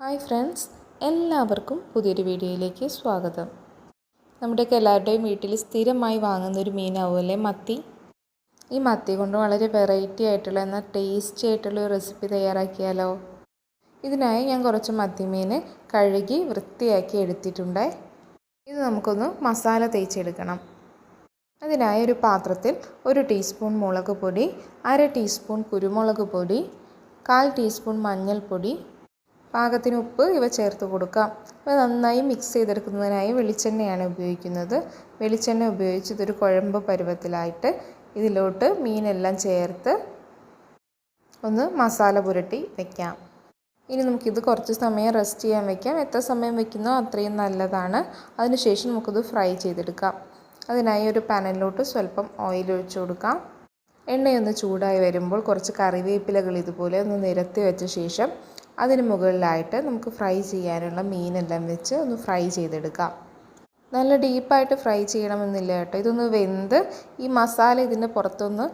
Hi friends എല്ലാവർക്കും പുതിയൊരു വീഡിയോയിലേക്ക് സ്വാഗതം. നമ്മുടെയൊക്കെ എല്ലാവരുടെയും വീട്ടിൽ സ്ഥിരമായി വാങ്ങുന്ന ഒരു മീനാവുമല്ലേ മത്തി? ഈ മത്തി കൊണ്ട് വളരെ വെറൈറ്റി ആയിട്ടുള്ള എന്നാൽ ടേസ്റ്റി ആയിട്ടുള്ള ഒരു റെസിപ്പി തയ്യാറാക്കിയാലോ? ഇതിനായി ഞാൻ കുറച്ച് മത്തിമീൻ കഴുകി വൃത്തിയാക്കി എടുത്തിട്ടുണ്ട്. ഇത് നമുക്കൊന്ന് മസാല തേച്ചെടുക്കണം. അതിനായി ഒരു പാത്രത്തിൽ ഒരു ടീസ്പൂൺ മുളക് പൊടി അര ടീസ്പൂൺ കുരുമുളക് പൊടി കാൽ ടീസ്പൂൺ മഞ്ഞൾപ്പൊടി പാകത്തിന് ഉപ്പ് ഇവ ചേർത്ത് കൊടുക്കാം. ഇവ നന്നായി മിക്സ് ചെയ്തെടുക്കുന്നതിനായി വെളിച്ചെണ്ണയാണ് ഉപയോഗിക്കുന്നത്. വെളിച്ചെണ്ണ ഉപയോഗിച്ച് ഇതൊരു കുഴമ്പ് പരുവത്തിലായിട്ട് ഇതിലോട്ട് മീനെല്ലാം ചേർത്ത് ഒന്ന് മസാല പുരട്ടി വയ്ക്കാം ഇനി നമുക്കിത് കുറച്ച് സമയം റെസ്റ്റ് ചെയ്യാൻ വെക്കാം. എത്ര സമയം വെക്കുന്നോ അത്രയും നല്ലതാണ്. അതിനുശേഷം നമുക്കിത് ഫ്രൈ ചെയ്തെടുക്കാം. അതിനായി ഒരു പാനലിലോട്ട് സ്വല്പം ഓയിൽ ഒഴിച്ചു കൊടുക്കാം. എണ്ണയൊന്ന് ചൂടായി വരുമ്പോൾ കുറച്ച് കറിവേപ്പിലകൾ ഇതുപോലെ ഒന്ന് നിരത്തി വെച്ച ശേഷം അതിന് മുകളിലായിട്ട് നമുക്ക് ഫ്രൈ ചെയ്യാനുള്ള മീനെല്ലാം വെച്ച് ഒന്ന് ഫ്രൈ ചെയ്തെടുക്കാം. നല്ല ഡീപ്പായിട്ട് ഫ്രൈ ചെയ്യണമെന്നില്ല കേട്ടോ. ഇതൊന്ന് വെന്ത് ഈ മസാല ഇതിന്റെ പുറത്തൊന്ന്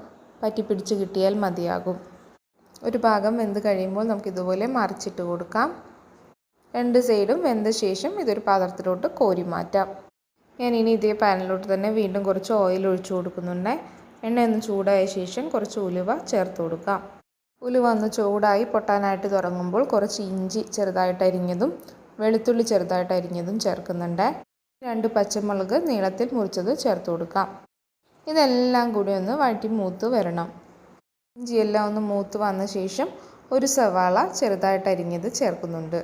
പറ്റിപ്പിടിച്ച് കിട്ടിയാൽ മതിയാകും. ഒരു ഭാഗം വെന്ത് കഴിയുമ്പോൾ നമുക്ക് ഇതുപോലെ മറിച്ചിട്ട് കൊടുക്കാം. രണ്ട് സൈഡും വെന്ത ശേഷം ഇതൊരു പാത്രത്തിലോട്ട് കോരി മാറ്റാം. ഞാൻ ഇനി ഇതേ പാനിലോട്ട് തന്നെ വീണ്ടും കുറച്ച് ഓയിൽ ഒഴിച്ചു കൊടുക്കുന്നുണ്ട്. എണ്ണ ഒന്ന് ചൂടായ ശേഷം കുറച്ച് ഉലുവ ചേർത്ത് കൊടുക്കാം. ഉലുവ വന്ന് ചൂടായി പൊട്ടാനായിട്ട് തുടങ്ങുമ്പോൾ കുറച്ച് ഇഞ്ചി ചെറുതായിട്ട് അരിഞ്ഞതും വെളുത്തുള്ളി ചെറുതായിട്ട് അരിഞ്ഞതും ചേർക്കുന്നുണ്ട്. രണ്ട് പച്ചമുളക് നീളത്തിൽ മുറിച്ചത് ചേർത്ത് കൊടുക്കാം. ഇതെല്ലാം കൂടി ഒന്ന് വഴറ്റി മൂത്ത് വരണം. ഇഞ്ചിയെല്ലാം ഒന്ന് മൂത്ത് വന്ന ശേഷം ഒരു സവാള ചെറുതായിട്ട് അരിഞ്ഞത് ചേർക്കുന്നുണ്ട്.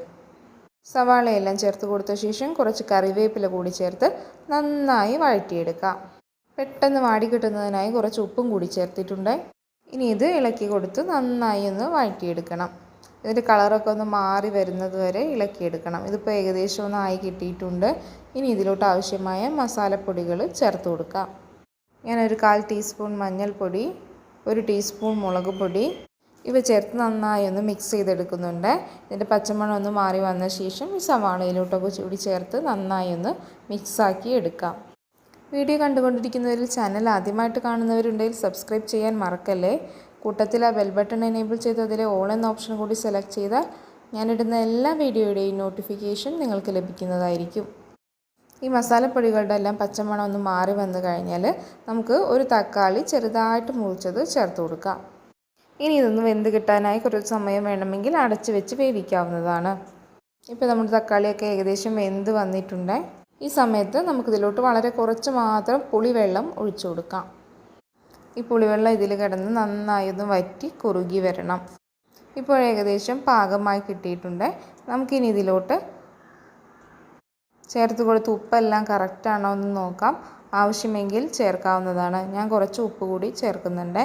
സവാളയെല്ലാം ചേർത്ത് കൊടുത്ത ശേഷം കുറച്ച് കറിവേപ്പില കൂടി ചേർത്ത് നന്നായി വഴറ്റിയെടുക്കാം. പെട്ടെന്ന് വാടി കിട്ടുന്നതിനായി കുറച്ച് ഉപ്പും കൂടി ചേർത്തിട്ടുണ്ട്. ഇനി ഇത് ഇളക്കി കൊടുത്ത് നന്നായി ഒന്ന് വഴറ്റിയെടുക്കണം. ഇതിന്റെ കളറൊക്കെ ഒന്ന് മാറി വരുന്നത് വരെ ഇളക്കിയെടുക്കണം. ഇതിപ്പോൾ ഏകദേശം ഒന്ന് ആയി കിട്ടിയിട്ടുണ്ട്. ഇനി ഇതിലോട്ട് ആവശ്യമായ മസാലപ്പൊടികൾ ചേർത്ത് കൊടുക്കാം. ഞാൻ ഞാനൊരു കാൽ ടീസ്പൂൺ മഞ്ഞൾപ്പൊടി ഒരു ടീസ്പൂൺ മുളക് പൊടി ഇവ ചേർത്ത് നന്നായി ഒന്ന് മിക്സ് ചെയ്തെടുക്കുന്നുണ്ട്. ഇതിന്റെ പച്ചമണം ഒന്ന് മാറി വന്ന ശേഷം ഈ സവാളയിലോട്ടൊക്കെ ചൂടി ചേർത്ത് നന്നായി ഒന്ന് മിക്സാക്കി എടുക്കാം. വീഡിയോ കണ്ടുകൊണ്ടിരിക്കുന്നവരിൽ ചാനൽ ആദ്യമായിട്ട് കാണുന്നവരുണ്ടെങ്കിൽ സബ്സ്ക്രൈബ് ചെയ്യാൻ മറക്കല്ലേ? കൂട്ടത്തിൽ ആ ബെൽ ബട്ടൺ എനേബിൾ ചെയ്ത് അതിലെ ഓൾ എന്ന ഓപ്ഷൻ കൂടി സെലക്ട് ചെയ്താൽ ഞാനിടുന്ന എല്ലാ വീഡിയോയുടെയും നോട്ടിഫിക്കേഷൻ നിങ്ങൾക്ക് ലഭിക്കുന്നതായിരിക്കും. ഈ മസാലപ്പൊടികളുടെ എല്ലാം പച്ചമണം ഒന്ന് മാറി വന്നു കഴിഞ്ഞാൽ നമുക്ക് ഒരു തക്കാളി ചെറുതായിട്ട് മുറിച്ചത് ചേർത്ത് കൊടുക്കാം. ഇനി ഇതൊന്ന് വെന്ത് കിട്ടാനായി കുറച്ച് സമയം വേണമെങ്കിൽ അടച്ച് വെച്ച് വേവിക്കാവുന്നതാണ്. ഇപ്പോൾ നമ്മുടെ തക്കാളിയൊക്കെ ഏകദേശം വെന്ത് വന്നിട്ടുണ്ട്. ഈ സമയത്ത് നമുക്കിതിലോട്ട് വളരെ കുറച്ച് മാത്രം പുളിവെള്ളം ഒഴിച്ചു കൊടുക്കാം. ഈ പുളിവെള്ളം ഇതിൽ കിടന്ന് നന്നായി ഒന്ന് വറ്റി കുറുകി വരണം. ഇപ്പോൾ ഏകദേശം പാകമായി കിട്ടിയിട്ടുണ്ട്. നമുക്കിനി ഇതിലോട്ട് ചേർത്ത് കൊടുത്ത് ഉപ്പെല്ലാം കറക്റ്റാണോ എന്ന് നോക്കാം. ആവശ്യമെങ്കിൽ ചേർക്കാവുന്നതാണ്. ഞാൻ കുറച്ച് ഉപ്പ് കൂടി ചേർക്കുന്നുണ്ട്.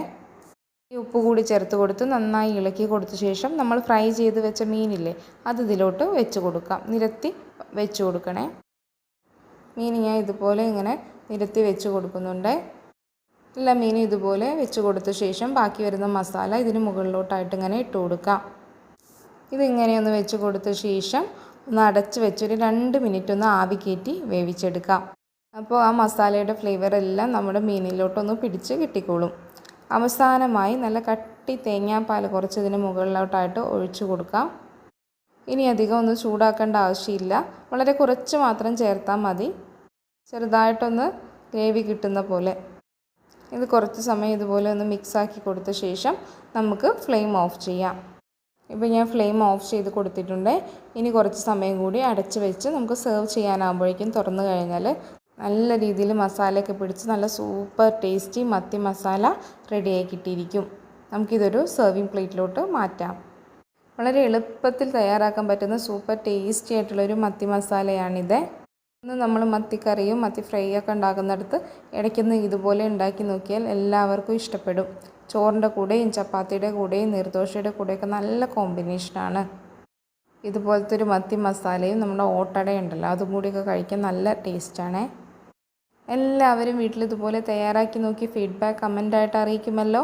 ഈ ഉപ്പ് കൂടി ചേർത്ത് കൊടുത്ത് നന്നായി ഇളക്കി കൊടുത്ത ശേഷം നമ്മൾ ഫ്രൈ ചെയ്ത് വെച്ച മീനില്ലേ അത് ഇതിലോട്ട് വെച്ച് കൊടുക്കാം. നിരത്തി വെച്ച് കൊടുക്കണേ. മീൻ ഞാൻ ഇതുപോലെ ഇങ്ങനെ നിരത്തി വെച്ച് കൊടുക്കുന്നുണ്ട്. എല്ലാ മീനും ഇതുപോലെ വെച്ച് കൊടുത്ത ശേഷം ബാക്കി വരുന്ന മസാല ഇതിന് മുകളിലോട്ടായിട്ട് ഇങ്ങനെ ഇട്ട് കൊടുക്കാം. ഇതിങ്ങനെ ഒന്ന് വെച്ച് കൊടുത്ത ശേഷം ഒന്ന് അടച്ച് വെച്ചൊരു രണ്ട് മിനിറ്റ് ഒന്ന് ആവി കയറ്റി വേവിച്ചെടുക്കാം. അപ്പോൾ ആ മസാലയുടെ ഫ്ലേവർ എല്ലാം നമ്മുടെ മീനിലോട്ടൊന്ന് പിടിച്ച് കിട്ടിക്കോളും. അവസാനമായി നല്ല കട്ടി തേങ്ങാപ്പാൽ കുറച്ച് ഇതിന് മുകളിലോട്ടായിട്ട് ഒഴിച്ചു കൊടുക്കാം. ഇനി അധികം ഒന്ന് ചൂടാക്കേണ്ട ആവശ്യമില്ല. വളരെ കുറച്ച് മാത്രം ചേർത്താൽ മതി. ചെറുതായിട്ടൊന്ന് ഗ്രേവി കിട്ടുന്ന പോലെ. ഇത് കുറച്ച് സമയം ഇതുപോലെ ഒന്ന് മിക്സാക്കി കൊടുത്ത ശേഷം നമുക്ക് ഫ്ലെയിം ഓഫ് ചെയ്യാം. ഇപ്പോൾ ഞാൻ ഫ്ലെയിം ഓഫ് ചെയ്ത് കൊടുത്തിട്ടുണ്ട്. ഇനി കുറച്ച് സമയം കൂടി അടച്ച് വെച്ച് നമുക്ക് സെർവ് ചെയ്യാനാകുമ്പോഴേക്കും തുറന്നു കഴിഞ്ഞാൽ നല്ല രീതിയിൽ മസാലയൊക്കെ പിടിച്ച് നല്ല സൂപ്പർ ടേസ്റ്റി മത്തി മസാല റെഡിയായി കിട്ടിയിരിക്കും. നമുക്കിതൊരു സെർവിങ് പ്ലേറ്റിലോട്ട് മാറ്റാം. വളരെ എളുപ്പത്തിൽ തയ്യാറാക്കാൻ പറ്റുന്ന സൂപ്പർ ടേസ്റ്റി ആയിട്ടുള്ളൊരു മത്തി മസാലയാണിത്. ഇന്ന് നമ്മൾ മത്തിക്കറിയും മത്തി ഫ്രൈ ഒക്കെ ഉണ്ടാക്കുന്നിടത്ത് ഇടയ്ക്കൊന്ന് ഇതുപോലെ ഉണ്ടാക്കി നോക്കിയാൽ എല്ലാവർക്കും ഇഷ്ടപ്പെടും. ചോറിന്റെ കൂടെയും ചപ്പാത്തിയുടെ കൂടെയും നീർദോശയുടെ കൂടെയൊക്കെ നല്ല കോമ്പിനേഷനാണ് ഇതുപോലത്തെ ഒരു മത്തി മസാലയും നമ്മുടെ ഓട്ടടയുണ്ടല്ലോ അതും കൂടിയൊക്കെ കഴിക്കാൻ നല്ല ടേസ്റ്റാണ് എല്ലാവരും വീട്ടിൽ ഇതുപോലെ തയ്യാറാക്കി നോക്കി ഫീഡ്ബാക്ക് കമന്റായിട്ട് അറിയിക്കുമല്ലോ.